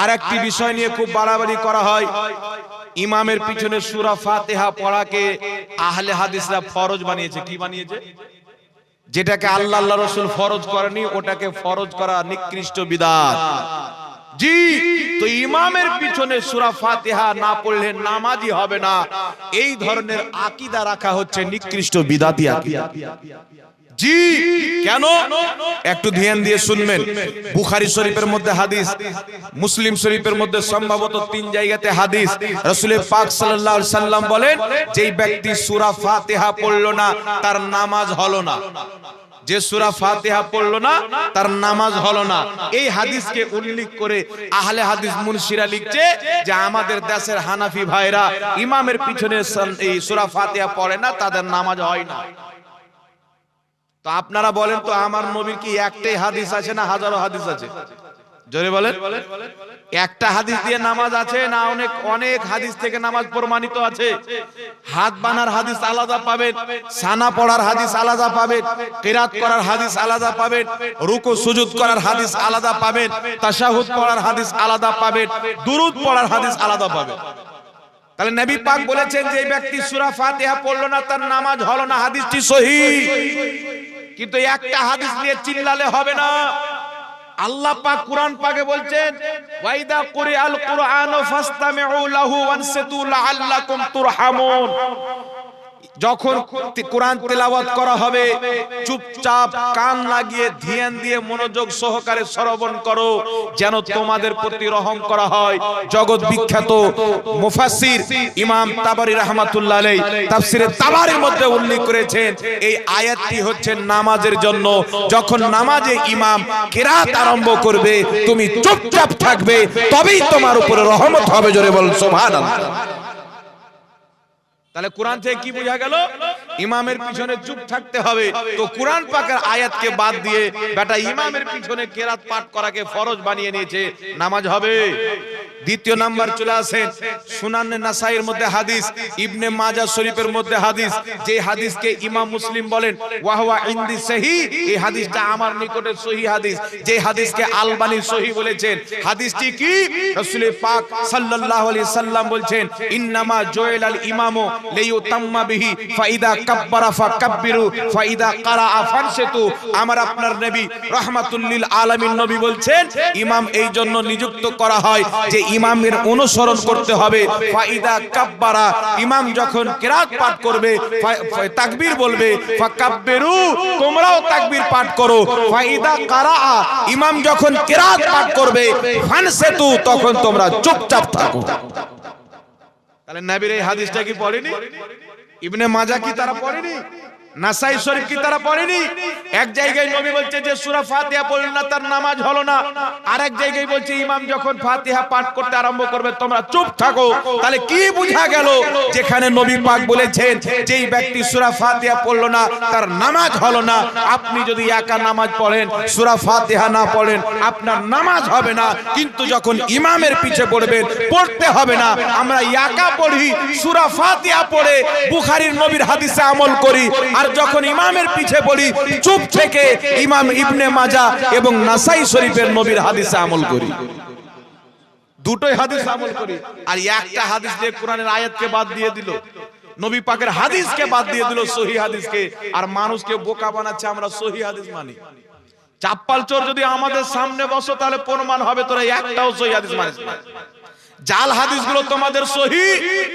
আর একটি বিষয় নিয়ে খুব বাড়াবাড়ি করা হয়। ইমামের পিছনে সুরা ফাতেহা পড়াকে আহলে হাদিসরা ফরজ বানিয়েছে। কি বানিয়েছে? যেটাকে আল্লাহ আল্লাহ রসুল ফরজ করেনি ওটাকে ফরজ করা নিকৃষ্ট বিদাত। জি তো ইমামের পিছনে সুরা ফাতিহা না পড়লে নামাজি হবে না। এই ধরনের আকীদা রাখা হচ্ছে নিকৃষ্ট বিদাতি আকীদা। জি কেন? একটু ধ্যান দিয়ে শুনবেন। বুখারী শরীফের মধ্যে হাদিস, মুসলিম শরীফের মধ্যে সম্ভবত তিন জায়গাতে হাদিস। রাসূলের পাক আলাইহি সাল্লাম বলেন, যেই ব্যক্তি সূরা ফাতিহা পড়ল না, তার নামাজ হলো না। যে সূরা ফাতিহা পড়ল না, তার নামাজ হলো না। এই হাদিসকে উল্লেখ করে আহলে হাদিস মুনশিরা লিখছে যে আমাদের দেশের হানাফি ভাইরা ইমামের পিছনে এই সূরা ফাতিহা পড়ে না, তাদের নামাজ হয় না। তো আপনারা বলেন তো আমার নবীর কি একটাই হাদিস আছে না হাজারো হাদিস আছে? জোরে বলেন। একটা হাদিস দিয়ে নামাজ আছে না অনেক অনেক হাদিস থেকে নামাজ প্রমাণিত আছে। হাত বানার হাদিস আলাদা পাবেন, সানা পড়ার হাদিস আলাদা পাবেন কিরাত করার হাদিস আলাদা পাবেন, রুকু, সুজুদ করার হাদিস আলাদা পাবেন, তাশাহুদ পড়ার হাদিস আলাদা পাবেন, দুরুদ পড়ার হাদিস আলাদা পাবেন। তাহলে নবী পাক বলেছেন যে ব্যক্তি সূরা ফাতিহা পড়ল না, তার নামাজ হলো না, হাদিসটি সহিহ কিন্তু একটা হাদিস নিয়ে চিল্লালে হবে না। আল্লাহ পাক কুরআন পাকে বলছেন, ওয়াইদা কুরআল কুরআন ফাসতামিউ লাহু ওয়ানসিতু লাআল্লাকুম তুরহামুন। যখন কোরআন তেলাওয়াত করা হবে, চুপচাপ কান লাগিয়ে, ধ্যান দিয়ে মনোযোগ সহকারে শ্রবণ করো, যেন তোমাদের প্রতি রহম করা হয়। জগৎ বিখ্যাত মুফাসসির ইমাম তাবারি রাহমাতুল্লাহ আলাইহি তাফসিরে তাবারির মধ্যে উল্লেখ করেছেন, এই আয়াতটি হচ্ছে নামাজের জন্য। যখন নামাজে ইমাম কিরাত আরম্ভ করবে, তুমি চুপচাপ থাকবে, তবেই তোমার উপরে রহমত হবে, জোরে বল সুবহানাল্লাহ। তাহলে কোরআন থেকে কি বোঝা গেল? ইমামের পিছনে চুপ থাকতে হবে। তো কোরআন পাকের আয়াতকে বাদ দিয়ে বেটা ইমামের পিছনে কেরাত পাঠ করাকে ফরজ বানিয়ে নিয়েছে। নামাজ হবে। দ্বিতীয় নাম্বার চলে আসেন সুনান নাসাইয়ের মধ্যে হাদিস, ইবনে মাজা শরীফের মধ্যে হাদিস, যে হাদিসকে ইমাম মুসলিম বলেন ওয়াহওয়া ইন্দি সহি এই হাদিসটা আমার নিকটে সহি হাদিস। যে হাদিসকে আলবানি সহি বলেছেন, হাদিসটি কি? রাসূল পাক সাল্লাল্লাহু আলাইহি সাল্লাম বলছেন, ইন্নামা জুইল আল ইমামু লিইউতাম্মা বিহি, ফাইদা কাব্বারা ফাকাব্বিরু, ফাইদা কারাআ ফানসিতু আমার আপনার নবী রাহমাতুল লিল আলামিন নবী বলছেন, ইমাম এই জন্য নিযুক্ত করা হয় যে ইমামের অনুসরণ করতে হবে। ফাইদা কাব্বারা। ইমাম যখন কিরাত পাঠ করবে তাকবীর বলবে ফাকাব্বিরু তোমরাও তাকবীর পাঠ করো। ফাইদা কারাআ। ইমাম যখন কিরাত পাঠ করবে ফানসিতু তখন তোমরা চুপচাপ থাকো। তাহলে নবীর এই হাদিসটা কি পড়েনি? ইবনে মাজা কি তারা পড়েনি? নাসাই শরীফ কি তারা পড়েনি? এক জায়গায় নবী বলছে যে সূরা ফাতিহা পড়লেন না, তার নামাজ হলো না। আরেক জায়গায় বলছে ইমাম যখন ফাতিহা পাঠ করতে আরম্ভ করবে, তোমরা চুপ থাকো। তাহলে কি বোঝা গেল? যেখানে নবী পাক বলেছেন যেই ব্যক্তি সূরা ফাতিহা পড়ল না, তার নামাজ হলো না। আপনি যদি একা নামাজ পড়েন, সূরা ফাতিহা না পড়েন, আপনার নামাজ হবে না। কিন্তু যখন ইমামের পিছে পড়বেন, পড়তে হবে না। আমরা একা পড়ি, সূরা ফাতিহা পড়ে, বুখারীর নবীর হাদিসে আমল করি। আর যখন ইমামের পিছে পড়ি চুপ থেকে ইমাম ইবনে মাজা এবং নাসাই শরীফের নবীর হাদিসে আমল করি। দুটোই হাদিস আমল করি। আর একটা হাদিস দিয়ে কোরআনের আয়াতকে বাদ দিয়ে দিল। নবী পাকের হাদিসকে বাদ দিয়ে দিল সহি হাদিসকে। আর মানুষকে বোকা বানাচ্ছে, আমরা সহি হাদিস মানি। চাপ্পাল চোর যদি আমাদের সামনে বসো, তাহলে প্রমাণ হবে তোরা একটাও সহি হাদিস মানিস না। জাল হাদিসগুলো তোমাদের সহি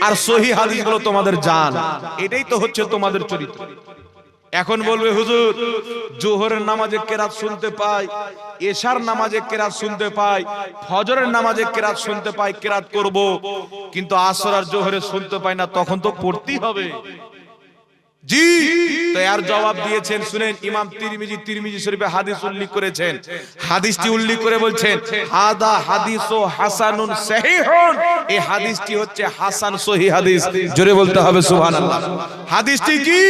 আর সহি হাদিসগুলো তোমাদের জাল। এটাই তো হচ্ছে তোমাদের চরিত্র। এখন বলবে, হুজুর, জোহরের নামাজে কেরাত শুনতে পাই, এশার নামাজে কেরাত শুনতে পাই, ফজরের নামাজে কেরাত শুনতে পাই, কেরাত করব। কিন্তু আসর আর জোহরে শুনতে পাই না, তখন তো পড়তেই হবে। জি। তো এর জবাব দিয়েছেন, শুনেন, ইমাম তিরমিজি তিরমিজি শরীফে হাদিস উল্লেখ করেছেন। হাদিসটি উল্লেখ করে বলছেন, হাদা হাসানুন সহিহুন। এই হাদিসটি হচ্ছে হাসান সহি হাদিস। জোরে বলতে হবে, সুবহানাল্লাহ। হাদিসটি কি?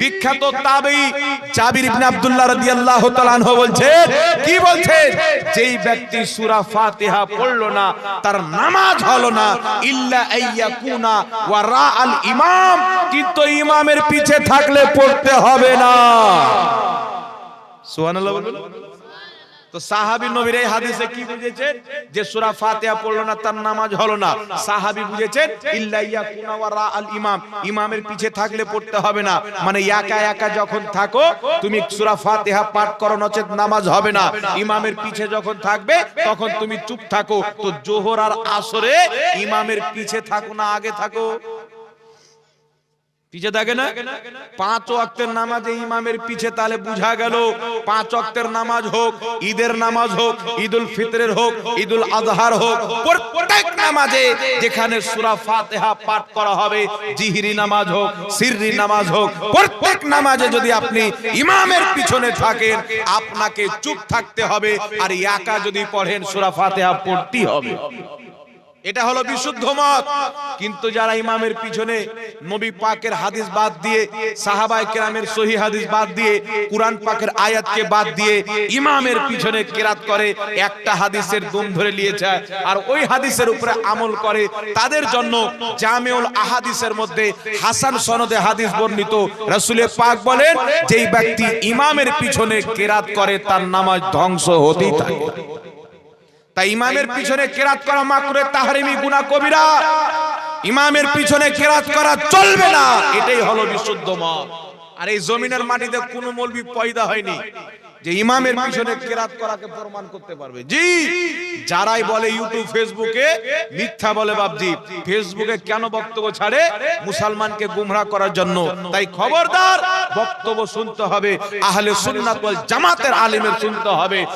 বিখ্যাত তাবেঈ জাবির ইবনে আব্দুল্লাহ রাদিয়াল্লাহু তাআলা আনহু বলছেন, কি বলছেন? যেই ব্যক্তি সূরা ফাতিহা পড়ল না, তার নামাজ হলো না, ইল্লা আইয়াকুনা ওয়া রাআল ইমাম। কিন্তু ইমামের পিছে থাকলে পড়তে হবে না। নামাজ হবে না। মানে একা একা যখন থাকো, তুমি পাঠ করো নামাজ হবে না। ইমামের পিছে যখন থাকবে, তখন তুমি চুপ থাকো। তো জোহর আর আসরে ইমামের পিছে থাকো না, আগে থাকো। পিছে থাকে না? পাঁচ ওয়াক্তের নামাজে ইমামের পিছে তাহলে বুঝা গেল, পাঁচ ওয়াক্তের নামাজ হোক, ঈদের নামাজ হোক, ঈদুল ফিতরের হোক, ঈদুল আজহার হোক, প্রত্যেক নামাজে যেখানে সূরা ফাতিহা পাঠ করা হবে, জিহরি নামাজ হোক, সিররি নামাজ হোক, প্রত্যেক নামাজে যদি আপনি ইমামের পিছনে থাকেন, আপনাকে চুপ থাকতে হবে, আর একা যদি পড়েন সূরা ফাতিহা পড়তেই হবে। এটা হলো বিশুদ্ধ মত। কিন্তু যারা ইমামের পিছনে নবী পাকের হাদিস বাদ দিয়ে সাহাবায়ে কেরামের সহি হাদিস বাদ দিয়ে কুরআন পাকের আয়াতকে বাদ দিয়ে ইমামের পিছনে কেরাত করে একটা হাদিসের দুম ধরে নিয়েছে আর ওই হাদিসের উপরে আমল করে তাদের জন্য জামিউল আহাদিসের মধ্যে হাসান সনদে হাদিস বর্ণিত। রাসূলের পাক বলেন যেই ব্যক্তি ইমামের পিছনে কেরাত করে তার নামাজ ধ্বংস হতেই থাকে। তাই ইমামের পিছনে কেরাত করা মাকরে তাহরিমি গুনাহ কবিরা। ইমামের পিছনে কেরাত করা চলবে না। এটাই হলো বিশুদ্ধ মত। আর এই জমিনের মাটিতে কোনো মৌলবি পয়দা হয়নি যে ইমামের পিছনে কেরাত করাকে প্রমাণ করতে পারবে। জি। যারাই বলে ইউটিউব ফেসবুকে মিথ্যা বলে বাপজি। ফেসবুকে কেন বক্তব্য ছাড়ে? মুসলমানকে গুমরা করার জন্য। তাই খবরদার বক্তব্য শুনতে হবে। আহলে সুন্নাত ওয়াল জামাতের আলিমের শুনতে হবে।